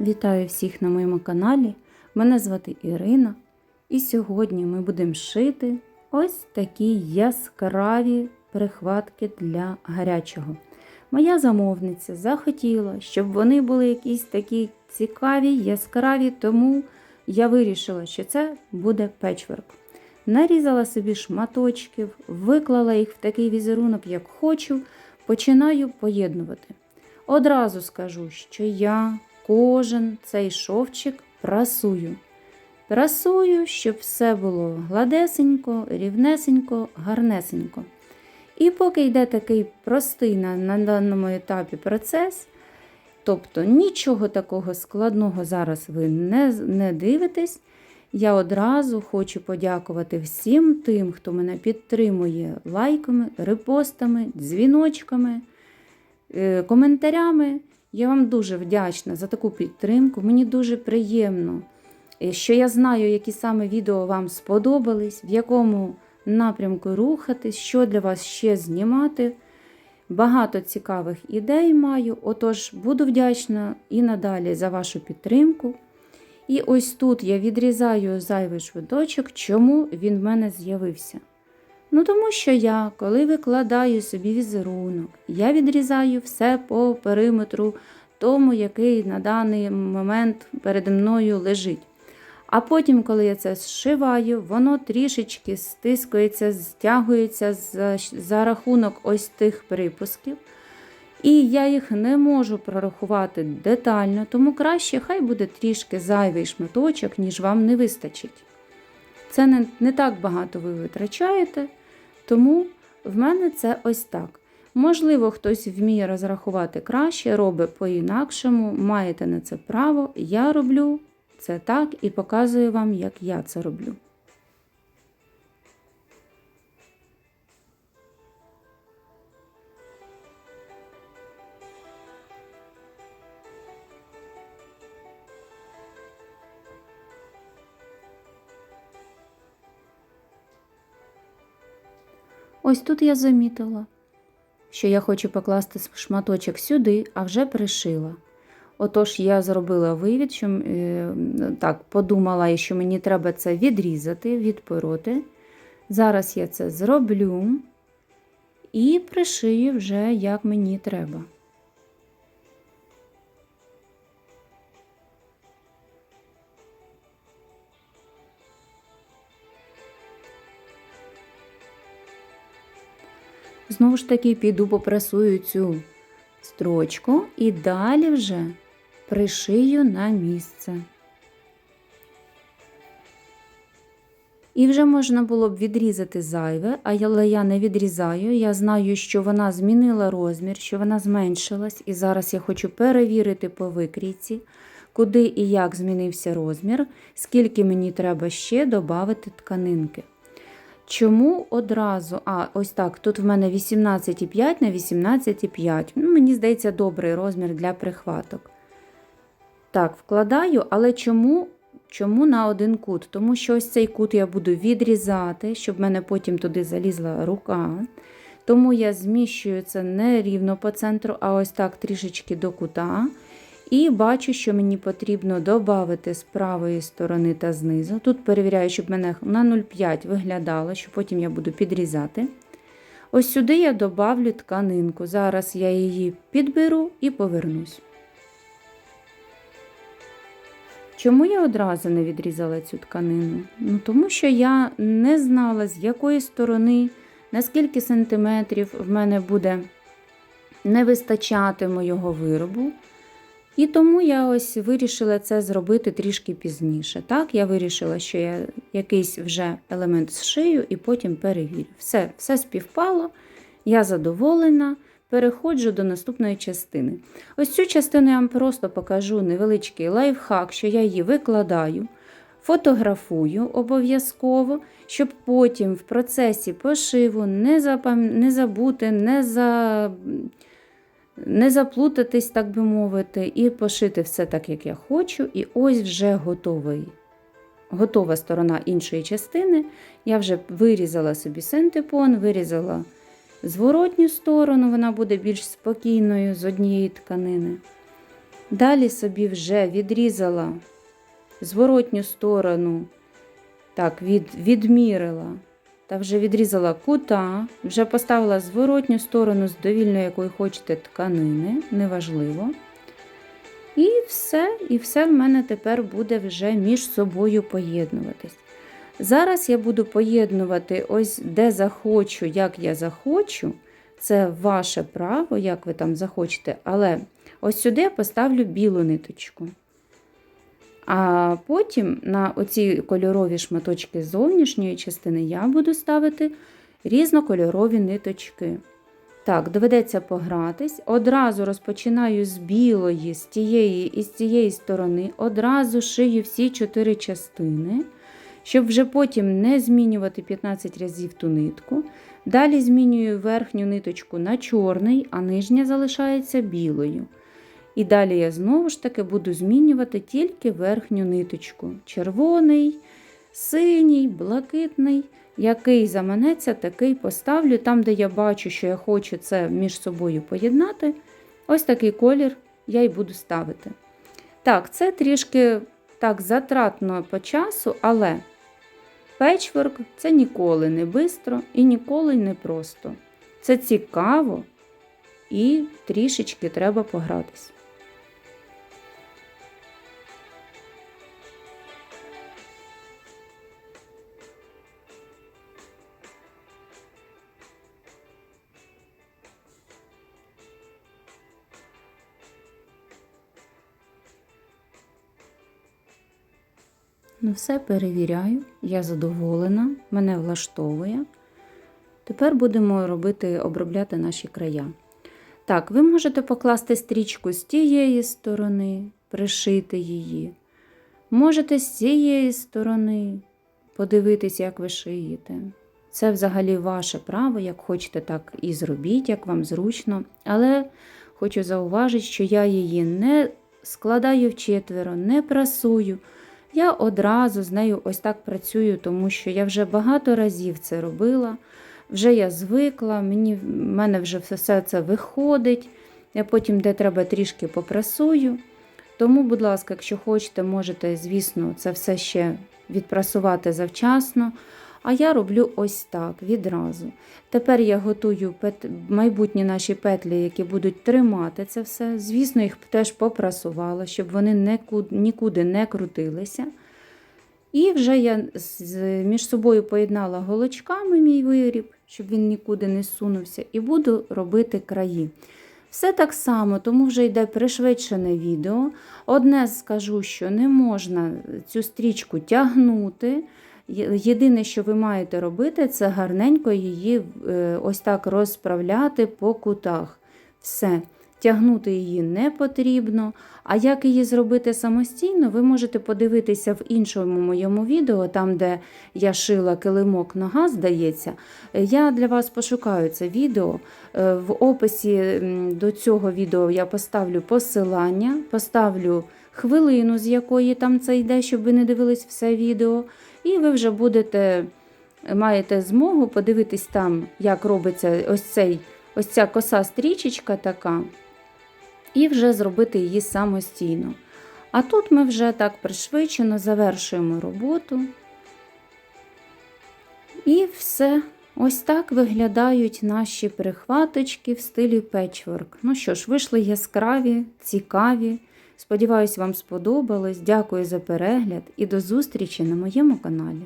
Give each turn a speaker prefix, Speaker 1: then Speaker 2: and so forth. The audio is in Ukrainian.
Speaker 1: Вітаю всіх на моєму каналі. Мене звати Ірина. І сьогодні ми будемо шити ось такі яскраві прихватки для гарячого. Моя замовниця захотіла, щоб вони були якісь такі цікаві, яскраві, тому я вирішила, що це буде печворк. Нарізала собі шматочків, виклала їх в такий візерунок, як хочу, починаю поєднувати. Одразу скажу, що я кожен цей шовчик прасую. Прасую, щоб все було гладесенько, рівнесенько, гарнесенько. І поки йде такий простий на, на даному етапі процес, тобто нічого такого складного зараз ви не, не дивитесь, я одразу хочу подякувати всім тим, хто мене підтримує лайками, репостами, дзвіночками, е, коментарями. Я вам дуже вдячна за таку підтримку. Мені дуже приємно, е, що я знаю, які саме відео вам сподобались, в якому напрямку рухатись, що для вас ще знімати. Багато цікавих ідей маю, отож буду вдячна і надалі за вашу підтримку. І ось тут я відрізаю зайвий швидочок, чому він в мене з'явився. Ну, тому що я, коли викладаю собі візерунок, я відрізаю все по периметру тому, який на даний момент переді мною лежить. А потім, коли я це зшиваю, воно трішечки стискується, стягується за, за рахунок ось тих припусків. І я їх не можу прорахувати детально, тому краще хай буде трішки зайвий шматочок, ніж вам не вистачить. Це не, не так багато ви витрачаєте, тому в мене це ось так. Можливо, хтось вміє розрахувати краще, робить по-інакшому, маєте на це право. Я роблю це так і показую вам, як я це роблю. Ось тут я замітила, що я хочу покласти шматочок сюди, а вже пришила. Отож, я зробила вивід, що е, так, подумала, що мені треба це відрізати, відпороти. Зараз я це зроблю і пришию вже, як мені треба. Знову ж таки, піду попрасую цю строчку і далі вже пришию на місце. І вже можна було б відрізати зайве, але я не відрізаю. Я знаю, що вона змінила розмір, що вона зменшилась, і зараз я хочу перевірити по викрійці, куди і як змінився розмір, скільки мені треба ще додати тканинки. Чому одразу, а ось так, тут в мене 18,5 на 18,5. Ну, Мені здається, добрий розмір для прихваток. Так, вкладаю, але чому чому на один кут? Тому що ось цей кут я буду відрізати, щоб в мене потім туди залізла рука. Тому я зміщую це не рівно по центру, а ось так трішечки до кута. І бачу, що мені потрібно додати з правої сторони та знизу. Тут перевіряю, щоб мене на 0,5 виглядало, що потім я буду підрізати. Ось сюди я додавлю тканинку. Зараз я її підберу і повернусь. Чому я одразу не відрізала цю тканину? Ну, Тому що я не знала, з якої сторони, на скільки сантиметрів в мене буде не вистачати моєго виробу. І тому я ось вирішила це зробити трішки пізніше. Так, я вирішила, що я якийсь вже елемент зшию і потім перевірю. Все, все співпало, я задоволена. Переходжу до наступної частини. Ось цю частину я вам просто покажу невеличкий лайфхак, що я її викладаю, фотографую обов'язково, щоб потім в процесі пошиву не запам... не забути, не за не заплутатись, так би мовити, і пошити все так, як я хочу. І ось вже готовий. Готова сторона іншої частини. Я вже вирізала собі синтепон, вирізала зворотню сторону, вона буде більш спокійною з однієї тканини. Далі собі вже відрізала зворотню сторону, так, від, відмірила та вже відрізала кута, вже поставила зворотню сторону з довільної якої хочете тканини, неважливо. І все, і все в мене тепер буде вже між собою поєднуватись. Зараз я буду поєднувати ось де захочу, як я захочу. Це ваше право, як ви там захочете, але ось сюди я поставлю білу ниточку. А потім на оці кольорові шматочки зовнішньої частини я буду ставити різнокольорові ниточки. Так, доведеться погратись. Одразу розпочинаю з білої, з тієї і з цієї сторони, одразу шию всі чотири частини, щоб вже потім не змінювати 15 разів ту нитку. Далі змінюю верхню ниточку на чорний, а нижня залишається білою. І далі я знову ж таки буду змінювати тільки верхню ниточку. Червоний, синій, блакитний. Який заманеться, такий поставлю. Там, де я бачу, що я хочу це між собою поєднати, ось такий колір я й буду ставити. Так, це трішки так затратно по часу, але печворк це ніколи не бистро і ніколи не просто. Це цікаво і трішечки треба погратись. Ну, все перевіряю, я задоволена, мене влаштовує. Тепер будемо робити, обробляти наші края. Так, ви можете покласти стрічку з тієї сторони, пришити її. Можете з цієї сторони подивитись, як ви шиєте. Це взагалі ваше право, як хочете, так і зробіть, як вам зручно. Але хочу зауважити, що я її не складаю в четверо, не прасую. Я одразу з нею ось так працюю, тому що я вже багато разів це робила. Вже я звикла, мені, в мене вже все це виходить. Я потім, де треба, трішки попрасую. Тому, будь ласка, якщо хочете, можете, звісно, це все ще відпрасувати завчасно. А я роблю ось так відразу. Тепер я готую пет... майбутні наші петлі, які будуть тримати це все. Звісно, їх теж попрасувала, щоб вони нікуди не крутилися. І вже я між собою поєднала голочками мій виріб, щоб він нікуди не сунувся, і буду робити краї. Все так само, тому вже йде пришвидшене відео. Одне скажу, що не можна цю стрічку тягнути. Єдине, що ви маєте робити, це гарненько її е, ось так розправляти по кутах. Все. Тягнути її не потрібно. А як її зробити самостійно, ви можете подивитися в іншому моєму відео, там, де я шила килимок нога, здається. Я для вас пошукаю це відео. Е, в описі до цього відео я поставлю посилання, поставлю хвилину, з якої там це йде, щоб ви не дивились все відео. І ви вже будете, маєте змогу подивитись там, як робиться ось цей, ось ця коса стрічечка така, і вже зробити її самостійно. А тут ми вже так пришвидшено завершуємо роботу. І все. Ось так виглядають наші прихваточки в стилі печворк. Ну що ж, вийшли яскраві, цікаві. Сподіваюсь, вам сподобалось. Дякую за перегляд і до зустрічі на моєму каналі.